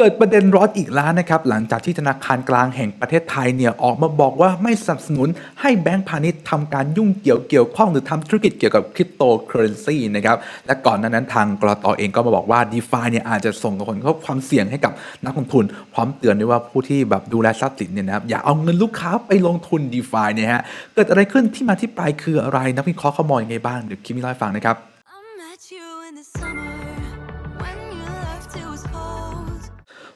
เกิดประเด็นร้อนอีกแล้วนะครับ หลังจากที่ธนาคารกลางแห่งประเทศไทยเนี่ยออกมาบอกว่าไม่สนับสนุนให้แบงก์พาณิชย์ทำการยุ่งเกี่ยวเกี่ยวข้องหรือทำธุรกิจเกี่ยวกับคริปโตเคอเรนซีนะครับและก่อนหน้านั้นทางกรตเองก็มาบอกว่า d e f าเนี่ยอาจจะส่งผลกระทบความเสี่ยงให้กับนักลงทุน พร้อมเตือนด้วยว่าผู้ที่แบบดูแลทรัพย์สินเนี่ยนะครับอย่าเอาเงินลูกค้าไปลงทุน d e f าเนี่ยฮะเกิดอะไรขึ้นที่มาที่ไปคืออะไรนักวิเคราะห์เขามองยังไงบ้างเดี๋ยวคิมมี่เล่าให้ฟังนะครับ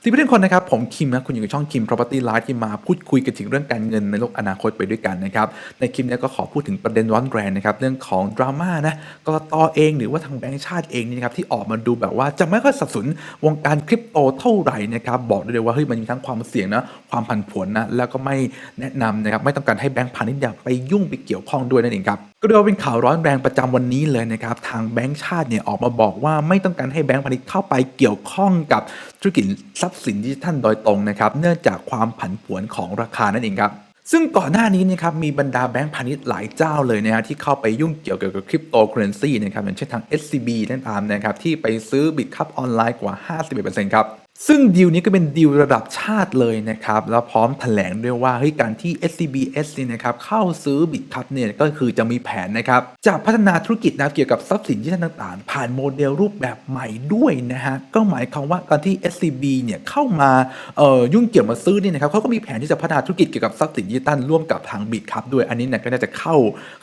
สวัสดีเพื่อนคนนะครับผมคิมนะคุณอยู่กับช่องคิม Property Live ที่มาพูดคุยกันถึงเรื่องการเงินในโลกอนาคตไปด้วยกันนะครับในคลิปนี้ก็ขอพูดถึงประเด็นร้อนแรงนะครับเรื่องของดราม่านะกรตเองหรือว่าทางแบงก์ชาติเองนี่นะครับที่ออกมาดูแบบว่าจะไม่ค่อยสนับสนุนวงการคริปโตเท่าไหร่นะครับบอกได้เลยว่าเฮ้ยมันมีทั้งความเสี่ยงนะความผันผวนนะแล้วก็ไม่แนะนำนะครับไม่ต้องการให้แบงก์พาณิชย์ไปยุ่งไปเกี่ยวข้องด้วยนั่นเองครับ ก็เรียกว่าเป็นข่าวร้อนแรงประจำวันนี้เลยนะครับ ทางแบงก์ชาติเนี่ยออกมาบอกว่าไม่ต้องการให้แบงก์พาณิชย์เข้าไปเกี่ยวข้องกับธุรกิจทรัพย์สินดิจิทัลโดยตรงนะครับเนื่องจากความผันผวนของราคานั่นเองครับซึ่งก่อนหน้านี้นะครับมีบรรดาแบงก์พาณิชย์หลายเจ้าเลยนะฮะที่เข้าไปยุ่งเกี่ยวกับคริปโตเคอเรนซีนะครับอย่างเช่นทาง SCB นั่นตามนะครับที่ไปซื้อบิตคัพออนไลน์กว่า 51%ครับซึ่งดีลนี้ก็เป็นดีลระดับชาติเลยนะครับ แล้วพร้อมแถลงด้วยว่าเฮ้ยการที่ SCBS เนี่ยนะครับเข้าซื้อบิตคัพเนี่ยก็คือจะมีแผนนะครับจะพัฒนาธุรกิจนะเกี่ยวกับทรัพย์สินที่ต่างๆ ผ่านโมเดลรูปแบบใหม่ด้วยนะฮะก็หมายความว่าการที่ SCB เนี่ยเข้ามาเอ่อยุ่งเกี่ยวมาซื้อเนี่ยนะครับเขาก็มีแผนที่จะพัฒนาธุรกิจเกี่ยวกับทรัพย์สินดิจิตัลร่วมกับทางบิตคัพด้วยอันนี้เนี่ยก็น่าจะเข้า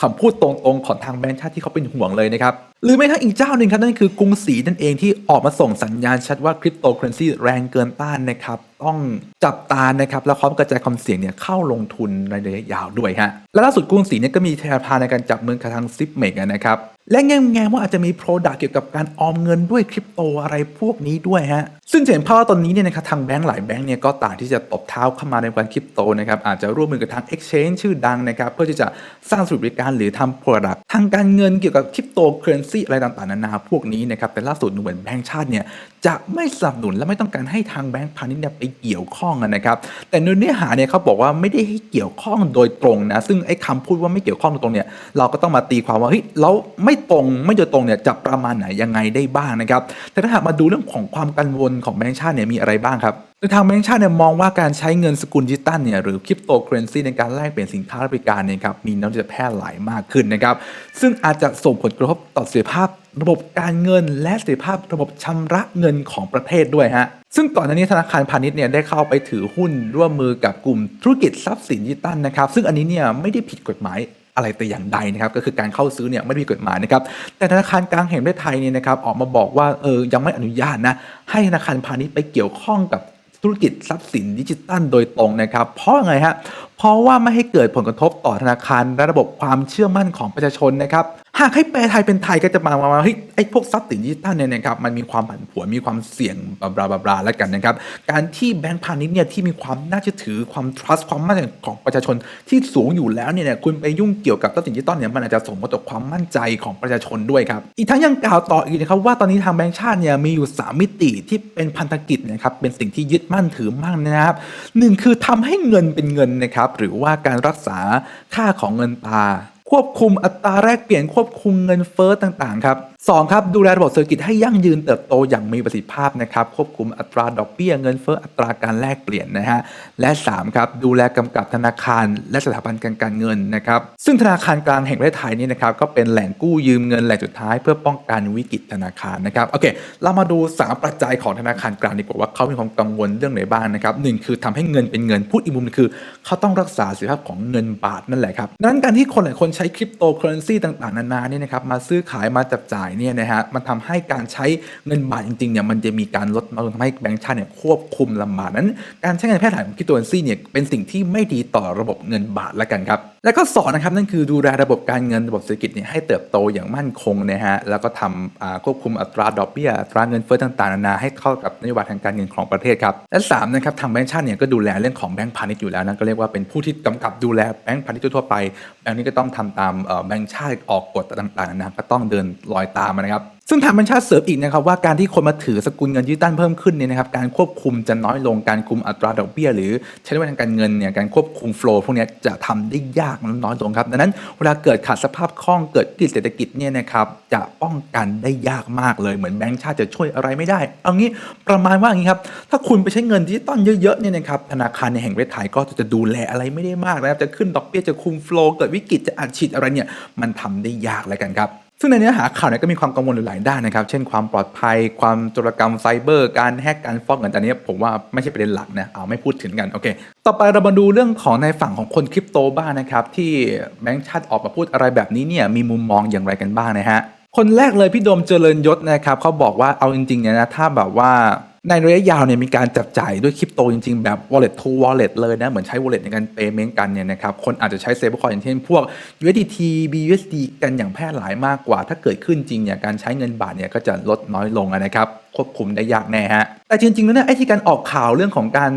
คำพูดตรงๆของทางแบงก์ชาติที่เขาเป็นห่วงเลยนะครับหรือไม่ทั้งอีกเจ้าหนึ่งครับ นั่นคือกรุงศรีนั่นเองที่ออกมาส่งสัญญาณชัดว่าคริปโตเคอเรนซีแรงเกินต้านนะครับ ต้องจับตานะครับแล้วพร้อมกระจายความเสี่ยงเนี่ยเข้าลงทุนในระยะยาวด้วยฮะและล่าสุดกรุงศรีเนี่ยก็มีแนวทางในการจับมือกับทางซิปเมกนะครับและแง่ๆว่าอาจจะมีโปรดักต์เกี่ยวกับการออมเงินด้วยคริปโตอะไรพวกนี้ด้วยฮะซึ่งเห็นภาพว่าตอนนี้เนี่ยนะครับทางแบงก์หลายแบงก์เนี่ยก็ต่างที่จะตบเท้าเข้ามาในวงการคริปโตนะครับอาจจะร่วมมือกับทาง Exchange ชื่อดังนะครับเพื่อที่จะสร้างสูตรบริการหรือทำ Product ทางการเงินเกี่ยวกับคริปโตเคอเรนซีอะไรต่างๆนานาพวกนี้นะครับแต่ล่าสุดเหมือนแบงก์ชาติเนี่ยจะไม่สนับสนุนและไม่ต้องการให้ทางแบงก์พาณิชย์เนี่ยไปเกี่ยวข้องนะครับ แต่ในเนื้อหาเนี่ยเขาบอกว่าไม่ได้ให้เกี่ยวข้องโดยตรงนะ ซึ่งไอ้คำพูดว่าไม่เกี่ยวข้องโดยตรงเนี่ยเราก็ต้องมาตีความว่าเฮ้ยแล้วไม่ตรงไม่โดยตรงเนี่ยจะประมาณไหนยังไงได้บ้างนะครับ แต่ถ้าหากมาดูเรื่องของความกังวลของแบงก์ชาติเนี่ยมีอะไรบ้างครับโดยทางแบงก์ชาติเนี่ยมองว่าการใช้เงินสกุลดิจิตัลเนี่ยหรือคริปโตเคอเรนซีในการแลกเปลี่ยนสินค้าและบริการเนี่ยครับมีแนวโน้มจะแพร่หลายมากขึ้นนะครับซึ่งอาจจะส่งผลกระทบต่อเสถียรภาพ ระบบการเงินและเสถียรภาพระบบชำระเงินของประเทศด้วยฮะซึ่งก่อนหน้านี้ธนาคารพาณิชย์เนี่ยได้เข้าไปถือหุ้นร่วมมือกับกลุ่มธุรกิจทรัพย์สินดิจิตัลนะครับ ซึ่งอันนี้เนี่ยไม่ได้ผิดกฎหมายอะไรแต่อย่างใดนะครับก็คือการเข้าซื้อเนี่ยไม่ได้ผิดกฎหมายนะครับแต่ธนาคารกลางแห่งประเทศไทยเนี่ยนะครับออกมาบอกว่าเออยังไม่อนุญาตนะให้ธนาคารพาณิชย์ไปเกี่ยวข้องกับธุรกิจทรัพย์สินดิจิตัลโดยตรงนะครับ เพราะไงฮะเพราะว่าไม่ให้เกิดผลกระทบต่อธนาคารและระบบความเชื่อมั่นของประชาชนนะครับ หากให้แปลไทยเป็นไทยก็จะมาว่าเฮ้ยไอ้พวกทรัพย์สินดิจิตัลเนี่ยนะครับมันมีความผันผวนมีความเสี่ยงบลาบลาบลาแล้วกันนะครับ การที่แบงก์พาณิชย์เนี่ยที่มีความน่าเชื่อถือความ trust ความมั่นใจของประชาชนที่สูงอยู่แล้วเนี่ยคุณไปยุ่งเกี่ยวกับทรัพย์สินดิจิตอลเนี่ยมันอาจจะส่งผลต่อความมั่นใจของประชาชนด้วยครับอีกทั้งยังกล่าวต่ออีกนะครับว่าตอนนี้ทางแบงก์ชาติเนี่ยมีอยู่ 3 มิติที่เป็นพันธกิจนะครับเป็นสิ่งที่ยึดมั่นถือมั่นนะครับหนึ่งคือทำให้เงินเป็นเงินนะครับหรือว่าการรักษาค่าของเงินตา ควบคุมอัตราแลกเปลี่ยนควบคุมเงินเฟ้อต่างๆครับ สองครับดูแลระบบเศรษฐกิจให้ยั่งยืนเติบโตอย่างมีประสิทธิภาพนะครับควบคุมอัตราดอกเบี้ยเงินเฟ้ออัตราการแลกเปลี่ยนนะฮะและสามครับดูแลกำกับธนาคาร และสถาบันการการเงินนะครับซึ่งธนาคารกลางแห่งประเทศไทยนี่นะครับก็เป็นแหล่งกู้ยืมเงินแหล่งสุดท้ายเพื่อป้องกันวิกฤตธนาคารนะครับโอเค เรามาดูสามปัจจัยของธนาคารกลางดีกว่าว่าเขามีความกังวลเรื่องไหนบ้างนะครับหนึ่งคือทำให้เงินเป็นเงินพูดอีกมุมหนึงคือ เขาต้องรักษาสถียรภาพของเงินบาทนั่นแหละครับดังนั้นการที่คนหลายคนใช้คริปโตเคอเรนซีต่างๆนานานี่นะครับมาซื้อขายมาจับจ่ายเนี่ยนะฮะมันทำให้การใช้เงินบาทจริงๆเนี่ยมันจะมีการลดลงทำให้แบงก์ชาติเนี่ยควบคุมลำบากนั้น การใช้เงินแพร่หลายของคริปโตเคอเรนซีเนี่ยเป็นสิ่งที่ไม่ดีต่อระบบเงินบาทละกันครับแล้วก็สอนนะครับนั่นคือดูแลระบบการเงินระบบเศรษฐกิจเนี่ยให้เติบโตอย่างมั่นคงนะฮะแล้วก็ทำควบคุมอัตราดอกเบี้ยอัตราเงินเฟ้อต่างๆนานาให้เข้ากับนโยบายทางการเงินของประเทศครับและสามนะครับทางแบงก์ชาติเนี่ยก็ดูแลเรื่องของแบงก์พาณิชย์อยู่แล้วนะก็เรียกว่าเป็นผู้ที่กำกับดูแลแบงก์พาณิชย์ทั่วไปแบงก์นี้ก็ต้องทำตามแบงก์ชาติออกกฎต่างๆนานาก็ต้องเดินรอยตามนะครับ ซึ่งทางบัญชาติเสริมอีกนะครับว่าการที่คนมาถือสกุลเงินดิจิตัลเพิ่มขึ้นเนี่ยนะครับการควบคุมจะน้อยลงการคุมอัตราดอกเบี้ย หรือใช้นโยบายทางการเงินเนี่ยการควบคุมโฟล์พวกนี้จะทำได้ยากน้อยลงครับดังนั้นเวลาเกิดขาดสภาพคล่องเกิดวิกฤตเศรษฐกิจเนี่ยนะครับจะป้องกันได้ยากมากเลยเหมือนแบงก์ชาติจะช่วยอะไรไม่ได้ เอางี้ประมาณว่าอย่างนี้ครับถ้าคุณไปใช้เงินดิจิตอลเยอะๆเนี่ยนะครับธนาคารในแห่งประเทศไทยก็จะดูแลอะไรไม่ได้มากนะครับจะขึ้นดอกเบี้ยจะคุมโฟล์เกิดวิกฤตจะอัดฉีดอะไรเนี่ยมันทำได้ยากแล้วกันครับ ซึ่งในเนื้อหาข่าวเนี่ยก็มีความกังวลหลายด้านนะครับ เช่นความปลอดภัย ความโจรกรรมไซเบอร์ การแฮก การฟอกเงินแต่นี้ผมว่าไม่ใช่ประเด็นหลักนะเอาไม่พูดถึงกันโอเค ต่อไปเรามาดูเรื่องของในฝั่งของคนคริปโตบ้างนะครับ ที่แบงค์ชาติออกมาพูดอะไรแบบนี้เนี่ยมีมุมมองอย่างไรกันบ้างนะฮะคนแรกเลยพี่โดมเจริญยศนะครับเขาบอกว่าเอาจริงๆเนี่ยนะถ้าแบบว่า ในระยะยาวเนี่ยมีการจับจ่ายด้วยคริปโตจริงๆ แบบ wallet to wallet เลยนะ เหมือนใช้ wallet ในการ payment กันเนี่ยนะครับ คนอาจจะใช้ stablecoin อย่างเช่นพวก USDT BUSD กันอย่างแพร่หลายมากกว่า ถ้าเกิดขึ้นจริงเนี่ยการใช้เงินบาทเนี่ยก็จะลดน้อยลงนะครับ ควบคุมได้ยากแน่ฮะ แต่จริงๆแล้วเนี่ยไอ้ที่การออกข่าวเรื่องของการ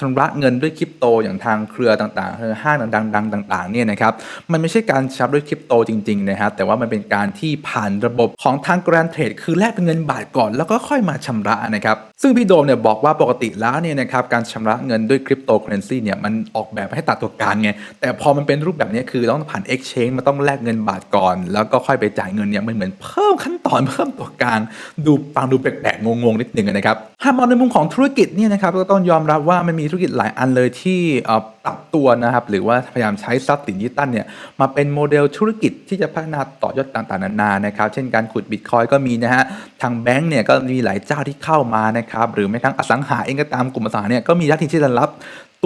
ชำระเงินด้วยคริปโตอย่างทางเครือต่างๆคือห้างดังๆต่างๆเนี่ยนะครับมันไม่ใช่การชำระด้วยคริปโตจริงๆนะครับแต่ว่ามันเป็นการที่ผ่านระบบของทาง Grand Trade คือแลกเป็นเงินบาทก่อนแล้วก็ค่อยมาชำระนะครับซึ่งพี่โดมเนี่ยบอกว่าปกติแล้วเนี่ยนะครับการชำระเงินด้วยคริปโตเคอเรนซีเนี่ยมันออกแบบให้ตัดตัวการไงแต่พอมันเป็นรูปแบบนี้คือต้องผ่าน Exchange มันต้องแลกเงินบาทก่อน แล้วก็ค่อยไปจ่ายเงินเนี่ยมันเหมือนเพิ่มขั้นตอนเพิ่มตัวกลางดูฟังดูแปลกๆงงๆนิดนึงนะครับถ้ามองในมุมของธุรกิจเนี่ยนะครับก็ต้องยอมรับว่ามันมีธุรกิจหลายอันเลยที่ปรับตัวนะครับหรือว่าพยายามใช้ทรัพย์สินดิจิตัลเนี่ยมาเป็นโมเดลธุรกิจที่จะพัฒนาต่อยอดต่างๆนานานะครับเช่นการขุดบิตคอยก็มีนะฮะทางแบงก์เนี่ยก็มีหลายเจ้าที่เข้ามานะครับหรือแม้กระทั่งอสังหาเองก็ตามกลุ่มอสังหาเนี่ยก็มีท่าทีที่จะรับ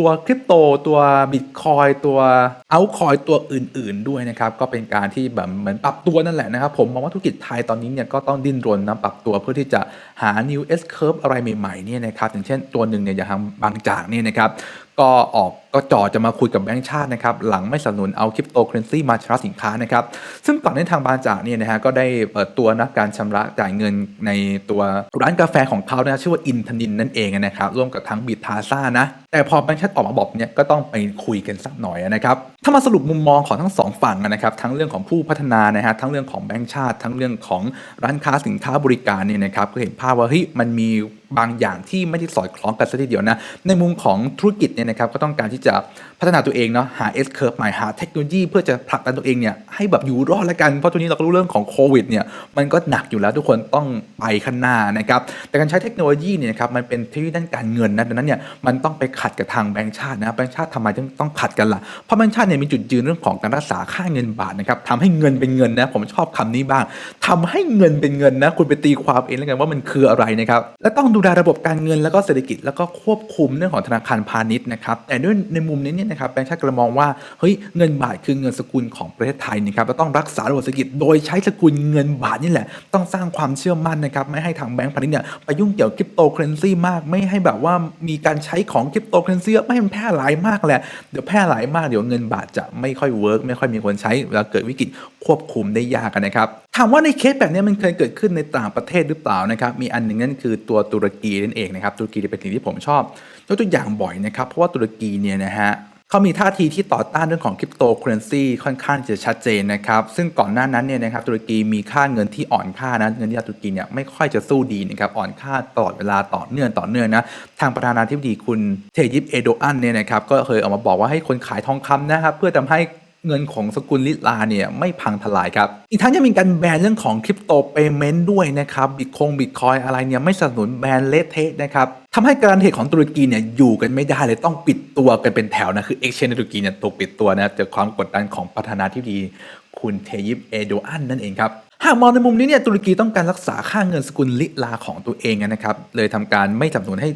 ตัวคริปโตตัวบิตคอยตัวเอาคอยตัวอื่น ๆ ด้วยนะครับ ก็เป็นการที่แบบเหมือนปรับตัวนั่นแหละนะครับ ผมมองว่าธุรกิจไทยตอนนี้เนี่ยก็ต้องดิ้นรนนะปรับตัวเพื่อที่จะหา new S curve อะไรใหม่ๆเนี่ยนะครับอย่างเช่นตัวหนึ่งเนี่ยอย่างทางบางจากเนี่ยนะครับก็ออกก็จ่อจะมาคุยกับแบงก์ชาตินะครับหลังไม่สนับสนุนเอาคริปโตเคอเรนซีมาชำระสินค้านะครับซึ่งก่อนหน้านี้ทางบางจากเนี่ยนะฮะก็ได้เปิดตัวนะการชำระจ่ายเงินในตัวร้านกาแฟของเขานะชื่อว่าอินทนินนั่นเองนะครับร่วมกับทางบิดทาซ่านะแต่พอแบงก์ชาติออกมาบอกเนี่ยก็ต้องไปคุยกันสักหน่อยนะครับถ้ามาสรุปมุมมองของทั้งสองฝั่งนะครับทั้งเรื่องของผู้พัฒนานะฮะทั้งเรื่องของแบงก์ชาติ ทั้งเรื่องของร้านค้าสินค้าบริการเนี่ยนะครับก็เห็นภาพว่าเฮ้ยมันมีบางอย่างที่ไม่ได้สอดคล้องกันซะทีเดียวนะในมุมของธุรกิจเนี่ยนะครับก็ต้องการที่จะ พัฒนาตัวเองเนาะหา S curve ใหม่หาเทคโนโลยีเพื่อจะผลักดันตัวเองเนี่ยให้แบบอยู่รอดล้วกันเพราะตัวนี้เราก็รู้เรื่องของโควิดเนี่ยมันก็หนักอยู่แล้วทุกคนต้องไปข้างหน้านะครับแต่การใช้เทคโนโลยีเนี่ยครับมันเป็นที่ด้านการเงินนะดังนั้นเนี่ยมันต้องไปขัดกับทางแบงก์ชาตินะแบงก์ชาติทำไมถึงต้องขัดกันล่ะเพราะแบงก์ชาติเนี่ยมีจุดยืนเรื่องของการรักษาค่าเงินบาทนะครับทำให้เงินเป็นเงินนะผมชอบคำนี้บ้างทำให้เงินเป็นเงินนะคุณไปตีความเองแล้วกันว่ามันคืออะไรนะครับและต้องดูแลระบบการเงินแล้วก็เศรษฐกิจแล้วก็ควบคุมเรื่องของธนาคารพาณิชย์นะครับแต่ด้วยในมุมนี้เนี่ยนะครับแบงก์ชาติกำลังมองว่าเฮ้ยเงินบาทคือเงินสกุลของประเทศไทยนะครับเราต้องรักษาระบบเศรษฐกิจโดยใช้สกุลเงินบาทนี่แหละ ต้องสร้างความเชื่อมั่นนะครับไม่ให้ทางแบงก์พาณิชย์เนี่ยไปยุ่งเกี่ยวกับคริปโตเคอเรนซีมากไม่ให้แบบว่ามีการใช้ของคริปโตเคอเรนซีไม่ให้มันแพร่หลายมากแหละเดี๋ยวแพร่หลายมากเดี๋ยวเงินบาทจะไม่ค่อยเวิร์กไม่ค่อยมีคนใช้เวลาเกิดวิกฤตควบคุมได้ยากนนะครับถามว่าในเคสแบบนี้มันเคยเกิดขึ้นในต่างประเทศหรือเปล่านะครับมีอันหนึ่งนั่นคือตัวตุรกีนั่นเองนะครับตุรกีเป็นสิ่งที่ผมชอบยกตัวอย่างบ่อยนะครับเพราะว่าตุรกีเนี่ยนะฮะ เขามีท่าทีที่ต่อต้านเรื่องของคริปโตเคอเรนซีค่อนข้างจะชัดเจนนะครับ ซึ่งก่อนหน้านั้นเนี่ยนะครับตุรกีมีค่าเงินที่อ่อนค่านะเงินที่ตุรกีเนี่ยไม่ค่อยจะสู้ดีนะครับอ่อนค่าตลอดเวลาต่อเนื่องต่อเนื่องนะทางประธานาธิบดีคุณเทยิปเอโดอันเนี่ยนะครับก็เคยออกมาบอกว่าให้คนขายทองคำนะครับเพื่อทำให้ เงินของสกุลลิลาเนี่ยไม่พังทลายครับ อีกทั้งยังมีการแบนเรื่องของคริปโตเปเมนต์ด้วยนะครับบิตคงบิตคอยอะไรเนี่ยไม่สนับสนุนแบนเลเทสนะครับทำให้การเทรดของตุรกีเนี่ยอยู่กันไม่ได้เลยต้องปิดตัวกันเป็นแถวนะคือเอ็กชแนนในตุรกีเนี่ยถูกปิดตัวนะจากความกดดันของประธานาธิบดีคุณเทยิปเอโดอันนั่นเองครับ หากมองในมุมนี้เนี่ยตุรกีต้องการรักษาค่าเงินสกุลลิลาของตัวเองนะครับเลยทำการไม่สนับสนุนให้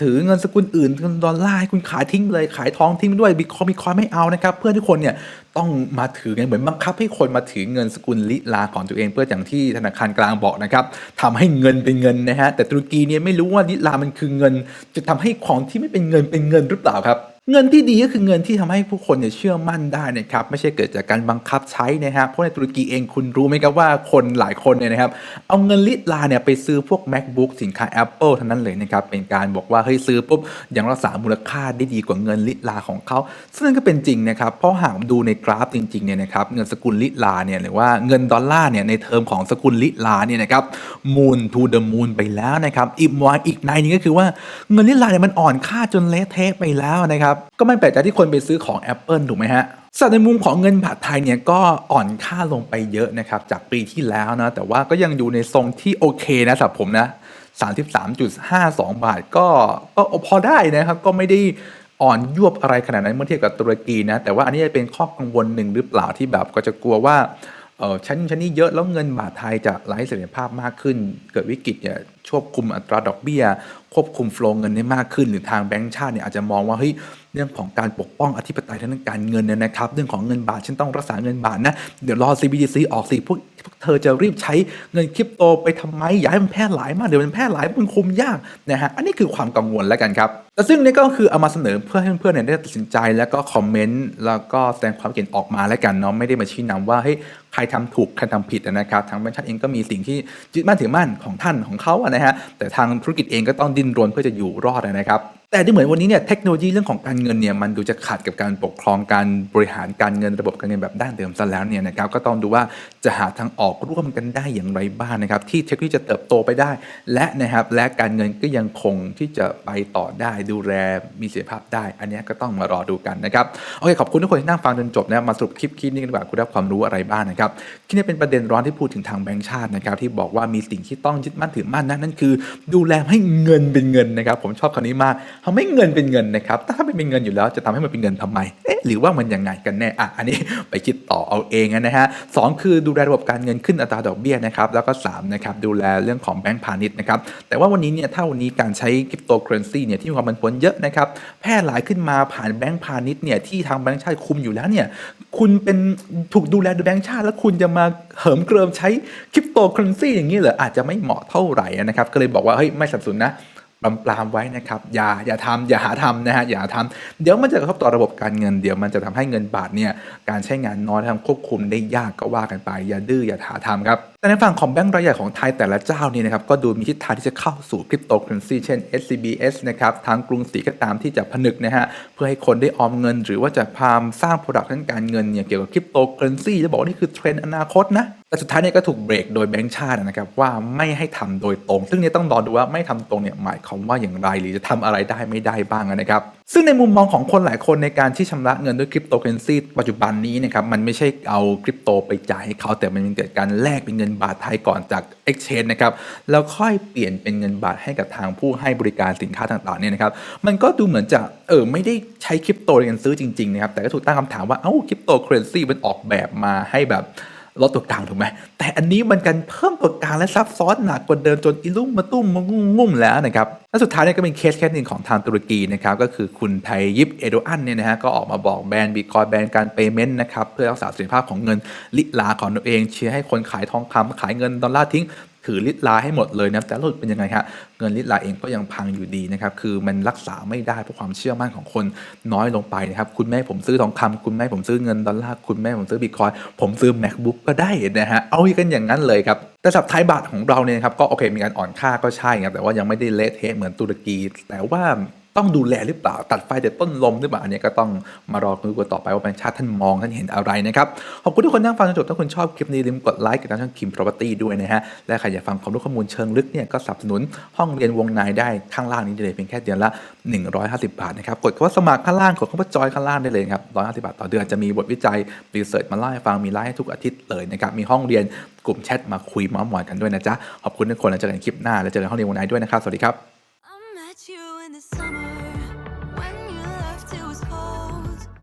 ถือเงินสกุลอื่นเงินดอลลาร์ให้คุณขายทิ้งเลยขายทองทิ้งด้วยบิตคอยบิตคอยไม่เอานะครับเพื่อทุกคนเนี่ยต้องมาถือเงินเหมือนบังคับให้คนมาถือเงินสกุลลิลาของตัวเอง เพื่ออย่างที่ธนาคารกลางบอกนะครับทำให้เงินเป็นเงินนะฮะแต่ตุรกีเนี่ยไม่รู้ว่าลิลามันคือเงิน จะทำให้ของที่ไม่เป็นเงินเป็นเงินหรือเปล่าครับ เงินที่ดีก็คือเงินที่ทำให้ผู้คนเนี่ยเชื่อมั่นได้นะครับไม่ใช่เกิดจากการบังคับใช้นะฮะเพราะในตุรกีเองคุณรู้ไหมครับว่าคนหลายคนเนี่ยนะครับเอาเงินลิตรลาเนี่ยไปซื้อพวก macbook สินค้า Apple ทั้งนั้นเลยนะครับเป็นการบอกว่าเฮ้ยซื้อปุ๊บยังรักษามูลค่าได้ดีกว่าเงินลิตรลาของเขาซึ่งนั่นก็เป็นจริงนะครับเพราะหากดูในกราฟจริงๆเนี่ยนะครับเงินสกุลลิตรลาเนี่ยหรือว่าเงินดอลลาร์เนี่ยในเทอมของสกุลลิตรลาเนี่ยนะครับมูนทูเดอะมูนไปแล้วนะครับอีกวายอีกในหนึงก็คือว่าเงินลิตรลาเนี่ยมันอ่อนค่าจนเละเทะไปแล้วนะครับก็ไม่แปลกใจที่คนไปซื้อของ Apple ถูกไหมฮะส่วนในมุมของเงินบาทไทยเนี่ยก็อ่อนค่าลงไปเยอะนะครับจากปีที่แล้วนะแต่ว่าก็ยังอยู่ในทรงที่โอเคนะสำหรับผมนะ33.52 บาทก็ก็พอได้นะครับก็ไม่ได้อ่อนยวบอะไรขนาดนั้นเมื่อเทียบกับตุรกีนะแต่ว่าอันนี้จะเป็นข้อกังวลหนึ่งหรือเปล่าที่แบบก็จะกลัวว่าเออชั้นชั้นนี้เยอะแล้วเงินบาทไทยจะไร้เสถียรภาพมากขึ้น เกิดวิกฤตเนี่ยควบคุมอัตราดอกเบี้ย ควบคุมโฟล์เงินได้มากขึ้น หรือทางแบงก์ชาติเนี่ยอาจจะมองว่าเฮ้ยเรื่องของการปกป้องอธิปไตยทางการเงินเนี่ยนะครับ เรื่องของเงินบาทฉันต้องรักษาเงินบาทนะเดี๋ยวรอ CBDC ออกสิพวกพวกเธอจะรีบใช้เงินคริปโตไปทำไมอย่าให้มันแพร่หลายมากเดี๋ยวมันแพร่หลายมันคุมยากนะฮะอันนี้คือความกังวลแล้วกันครับแต่ซึ่งนี่ก็คือเอามาเสนอเพื่อให้เพื่อนๆเนี่ยได้ตัดสินใจแล้วก็คอมเมนต์แล้วก็แสดงความเห็นออกมาแล้วกันเนาะไม่ได้มาชี้นำว่าเฮ้ยใครทำถูกใครทำผิดนะครับทางแบงก์ชาติเองก็มีสิ่งที่ยึดมั่นถือมั่นของท่านของเขาอะนะฮะแต่ทางธุรกิจเองก็ต้องดนรนเพื่อจะอยู่รอดนะครับ แต่ดูเหมือนวันนี้เนี่ยเทคโนโลยีเรื่องของการเงินเนี่ยมันดูจะขัดกับการปกครองการบริหารการเงินระบบการเงินแบบด้านเดิมซะแล้วเนี่ยนะครับก็ต้องดูว่าจะหาทางออกร่วมกันได้อย่างไรบ้างนะครับ ที่เทคโนโลยีจะเติบโตไปได้ และนะครับและการเงินก็ยังคงที่จะไปต่อได้ดูแลมีเสถียรภาพได้ อันนี้ก็ต้องมารอดูกันนะครับโอเคขอบคุณทุกคนที่นั่งฟังจนจบนะมาสรุปคลิปคลิปนี้กันดีกว่าคุณได้ความรู้อะไรบ้างนะครับคลิปนี้เป็นประเด็นร้อนที่พูดถึงทางแบงก์ชาตินะครับที่บอกว่ามีสิ่งที่ต้องยึดมั่นถือมั่นนะนั่นคือ ดูแลให้เงินเป็นเงินนะครับผมชอบคำนี้มากทำให้เงินเป็นเงินนะครับ ถ้าไม่เป็นเงินอยู่แล้วจะทำให้มันเป็นเงินทำไมเอ๊ะหรือว่ามันยังไงกันแน่อะอันนี้ไปคิดต่อเอาเองนะฮะสองคือดูแลระบบการเงินขึ้นอัตราดอกเบี้ยนะครับแล้วก็สามนะครับดูแลเรื่องของแบงก์พาณิชย์นะครับแต่ว่าวันนี้เนี่ยถ้าวันนี้การใช้คริปโตเคอเรนซีเนี่ยที่มีความผันผวนเยอะนะครับแพร่หลายขึ้นมาผ่านแบงก์พาณิชย์เนี่ยที่ทางแบงก์ชาติคุมอยู่แล้วเนี่ยคุณเป็นถูกดูแลโดยแบงก์ชาติ แล้วคุณจะมาเหิมเกริมใช้คริปโตเคอเรนซีอย่างนี้เหรออาจจะไม่เหมาะเท่าไหร่นะครับก็เลยบอกว่าเฮ้ยไม่สนับสนนะ ปรามปรามไว้นะครับอย่าอย่าทำอย่าหาทำนะฮะอย่าหาทำเดี๋ยวมันจะกระทบต่อระบบการเงินเดี๋ยวมันจะทำให้เงินบาทเนี่ยการใช้งานน้อยทำควบคุมได้ยากก็ว่ากันไป อย่าดื้ออย่าหาทำครับ แต่ในฝั่งของแบงก์รายใหญ่ของไทยแต่ละเจ้านี่นะครับก็ดูมีทิศทางที่จะเข้าสู่คริปโตเคอเรนซีเช่น SCBS นะครับทางกรุงศรีก็ตามที่จะผนึกนะฮะเพื่อให้คนได้ออมเงิน หรือว่าจะพามสร้าง Product ทางการเงินเนี่ยเกี่ยวกับคริปโตเคอเรนซีจะบอกว่านี่คือเทรนด์อนาคตนะแต่สุดท้ายเนี่ยก็ถูกเบรกโดยแบงก์ชาตินะครับว่าไม่ให้ทำโดยตรง ซึ่งเนี่ยต้องรอดูว่าไม่ทำตรงเนี่ยหมายความว่าอย่างไร หรือจะทำอะไรได้ไม่ได้บ้างนะครับซึ่งในมุมมองของคนหลายคนในการที่ชำระเงินด้วยคริปโตเคอเรนซีปัจจุบันนี้นะครับมันไม่ใช่เอาคริปโตไปจ่ายให้เขาแต่มันเกิดการแลกเป็นเงินบาทไทยก่อนจาก Exchange นะครับแล้วค่อยเปลี่ยนเป็นเงินบาทให้กับทางผู้ให้บริการสินค้าต่างๆเนี่ยนะครับมันก็ดูเหมือนจะเออไม่ได้ใช้คริปโตในการซื้อจริงๆนะครับแต่ก็ถูกตั้งคำถามว่าเอ้าคริปโตเคอเรนซีมันออกแบบมาให้แบบ ลดตัวกลางถูกไหมแต่อันนี้มันกันเพิ่มตัวกลางและซับซ้อนหนักกว่าเดิมจนอีลุ่มมาตุ้มมางุ่งุ่มแล้วนะครับและสุดท้ายเนี่ยก็เป็นเคสแค่หนึ่งของทางตุรกีนะครับก็คือคุณไทยิปเอโดอันเนี่ยนะฮะก็ออกมาบอกแบนบิตคอยแบนการเปย์เมนต์นะครับเพื่อรักษาเสถียรภาพของเงินลิลาของตัวเองเชียร์ให้คนขายทองคำขายเงินดอลลาร์ทิ้ง ถือลิตรลาให้หมดเลยนะแต่ล่าสุดเป็นยังไงฮะเงินลิตรลาเองก็ยังพังอยู่ดีนะครับคือมันรักษาไม่ได้เพราะความเชื่อมั่นของคนน้อยลงไปนะครับคุณแม่ผมซื้อทองคำคุณแม่ผมซื้อเงินดอลลาร์คุณแม่ผมซื้อบิตคอยผมซื้อ macbook ก็ได้นะฮะเอากันอย่างนั้นเลยครับแต่สับไทยบาทของเราเนี่ยครับก็โอเคมีการอ่อนค่าก็ใช่ครับแต่ว่ายังไม่ได้เละเทะเหมือนตุรกี แต่ว่า ต้องดูแลหรือเปล่า ตัดไฟแต่ต้นลมหรือเปล่าอันนี้ก็ต้องมารอดูกันต่อไปว่าแบงค์ชาติท่านมองท่านเห็นอะไรนะครับ ขอบคุณทุกคนนั่งฟังจนจบถ้าคุณชอบคลิปนี้ลืมกดไลค์กับทางช่องคิม property ด้วยนะฮะและใครอยากฟังความรู้ข้อมูลเชิงลึกเนี่ยก็สนับสนุนห้องเรียนวงในได้ข้างล่างนี้เลยเพียงแค่เดือนละ 150 บาทนะครับกดคำว่าสมัครข้างล่างกดคำว่าจอยข้างล่างได้เลยครับ150บาทต่อเดือนจะมีบทวิจัยรีเสิร์ชมาเล่าให้ฟังมีไลฟ์ทุกอาทิตย์เลยนะครับมีห้องเรียนกลุ่มแชทมาคุยมาส์มอยกันด้วยนะจ๊ะขอบคุณทุกคนแล้วเจอกันคลิปหน้าแล้วเจอกันห้องเรียนวงในด้วยนะครับสวัสดีครับ